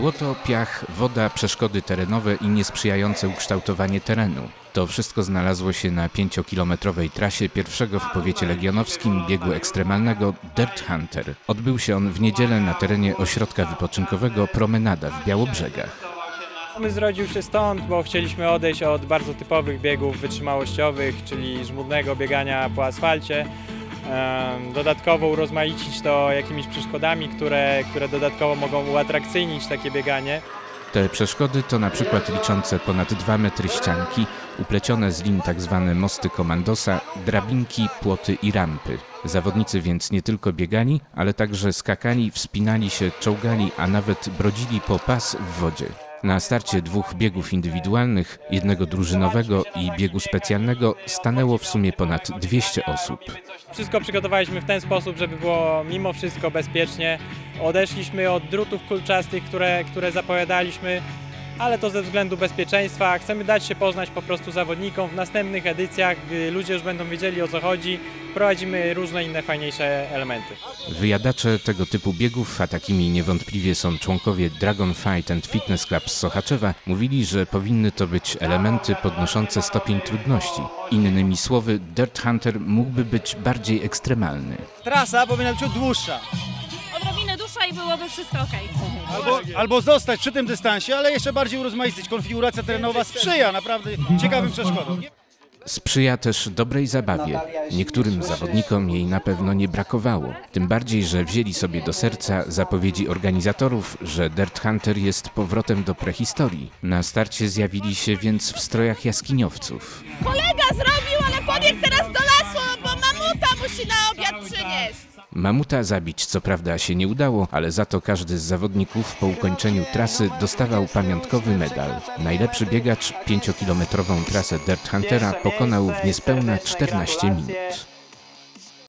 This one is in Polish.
Błoto, piach, woda, przeszkody terenowe i niesprzyjające ukształtowanie terenu. To wszystko znalazło się na pięciokilometrowej trasie pierwszego w powiecie legionowskim biegu ekstremalnego Dirt Hunter. Odbył się on w niedzielę na terenie ośrodka wypoczynkowego Promenada w Białobrzegach. Pomysł zrodził się stąd, bo chcieliśmy odejść od bardzo typowych biegów wytrzymałościowych, czyli żmudnego biegania po asfalcie. Dodatkowo urozmaicić to jakimiś przeszkodami, które, które dodatkowo mogą uatrakcyjnić takie bieganie. Te przeszkody to na przykład liczące ponad 2 metry ścianki, uplecione z lin tak zwane mosty komandosa, drabinki, płoty i rampy. Zawodnicy więc nie tylko biegali, ale także skakali, wspinali się, czołgali, a nawet brodzili po pas w wodzie. Na starcie dwóch biegów indywidualnych, jednego drużynowego i biegu specjalnego stanęło w sumie ponad 200 osób. Wszystko przygotowaliśmy w ten sposób, żeby było mimo wszystko bezpiecznie. Odeszliśmy od drutów kulczastych, które, które zapowiadaliśmy, ale to ze względu bezpieczeństwa. Chcemy dać się poznać po prostu zawodnikom w następnych edycjach, gdy ludzie już będą wiedzieli o co chodzi. Prowadzimy różne inne fajniejsze elementy. Wyjadacze tego typu biegów, a takimi niewątpliwie są członkowie Dragon Fight and Fitness Club z Sochaczewa, mówili, że powinny to być elementy podnoszące stopień trudności. Innymi słowy, Dirt Hunter mógłby być bardziej ekstremalny. Trasa powinna być dłuższa. I byłoby wszystko ok. Albo, albo zostać przy tym dystansie, ale jeszcze bardziej urozmaicić. Konfiguracja terenowa sprzyja naprawdę ciekawym przeszkodom. Sprzyja też dobrej zabawie. Niektórym zawodnikom jej na pewno nie brakowało. Tym bardziej, że wzięli sobie do serca zapowiedzi organizatorów, że Dirt Hunter jest powrotem do prehistorii. Na starcie zjawili się więc w strojach jaskiniowców. Kolega zrobił, ale pobiegł teraz do lasu, bo mamuta musi na obiad przynieść. Mamuta zabić co prawda się nie udało, ale za to każdy z zawodników po ukończeniu trasy dostawał pamiątkowy medal. Najlepszy biegacz 5-kilometrową trasę Dirt Huntera pokonał w niespełna 14 minut.